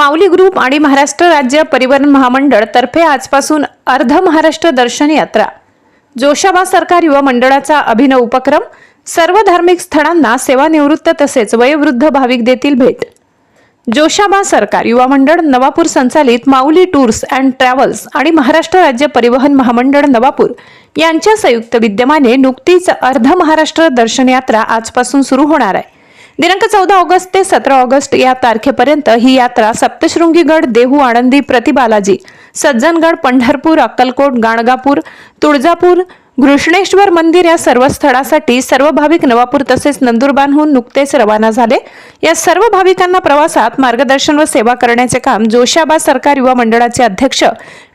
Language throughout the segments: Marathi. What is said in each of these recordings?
माऊली ग्रुप आणि महाराष्ट्र राज्य परिवहन महामंडळ तर्फे आजपासून अर्ध महाराष्ट्र दर्शन यात्रा. जोशाबा सरकार युवा मंडळाचा अभिनव उपक्रम सर्व धार्मिक स्थळांना सेवानिवृत्त तसेच वयोवृद्ध भाविक देतील भेट. जोशाबा सरकार युवा मंडळ नवापूर संचालित माऊली टूर्स अँड ट्रॅव्हल्स आणि महाराष्ट्र राज्य परिवहन महामंडळ नवापूर यांच्या संयुक्त विद्यमाने नुकतीच अर्ध महाराष्ट्र दर्शन यात्रा आजपासून सुरू होणार आहे. दिनांक चौदा ऑगस्ट ते सतरा ऑगस्ट या तारखेपर्यंत ही यात्रा सप्तशृंगीगड देहू आनंदी प्रतिबालाजी सज्जनगड पंढरपूर अक्कलकोट गाणगापूर तुळजापूर घृष्णेश्वर मंदिर या सर्व स्थळासाठी सर्व भाविक नवापूर तसेच नंदुरबारहून नुकतेच रवाना झाले. या सर्व भाविकांना प्रवासात मार्गदर्शन व सेवा करण्याचे काम जोशाबा सरकार युवा मंडळाचे अध्यक्ष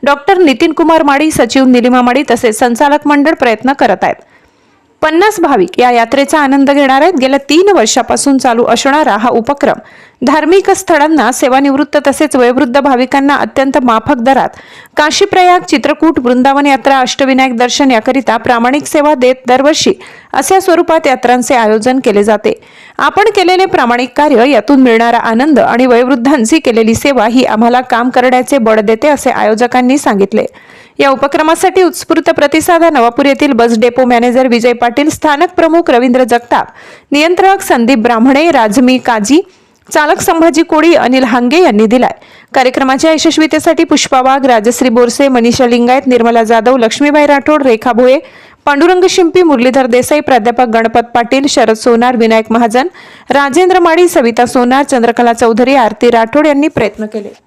डॉक्टर नितीन कुमार माडी सचिव निलिमा माडी तसेच संचालक मंडळ प्रयत्न करत आहेत. पन्नास भाविक या यात्रेचा आनंद घेणार आहेत. गेल्या तीन वर्षापासून चालू असणारा हा उपक्रम धार्मिक स्थळांना सेवानिवृत्त तसेच वयोवृद्ध भाविकांना अत्यंत माफक दरात काशीप्रयाग चित्रकूट वृंदावन यात्रा अष्टविनायक दर्शन याकरिता प्रामाणिक सेवा देत दरवर्षी अशा स्वरूपात यात्रांचे आयोजन केले जाते. आपण केलेले प्रामाणिक कार्य यातून मिळणारा आनंद आणि वयोवृद्धांची केलेली सेवा ही आम्हाला काम करण्याचे बळ देते असे आयोजकांनी सांगितले. या उपक्रमासाठी उत्स्फूर्त प्रतिसाद हा नवापूर येथील bus depot manager Vijay Patil स्थानक प्रमुख रवींद्र जगताप नियंत्रक संदीप ब्राह्मणे राजमी काजी चालक संभाजी कोळी अनिल हांगे यांनी दिलाय. कार्यक्रमाच्या यशस्वीतेसाठी पुष्पा वाघ राजश्री बोरसे मनीषा लिंगायत निर्मला जाधव लक्ष्मीबाई राठोड रेखा भोये पांडुरंग शिंपी मुरलीधर देसाई प्राध्यापक गणपत पाटील शरद सोनार विनायक महाजन राजेंद्र माळी सविता सोनार चंद्रकला चौधरी आरती राठोड यांनी प्रयत्न केले.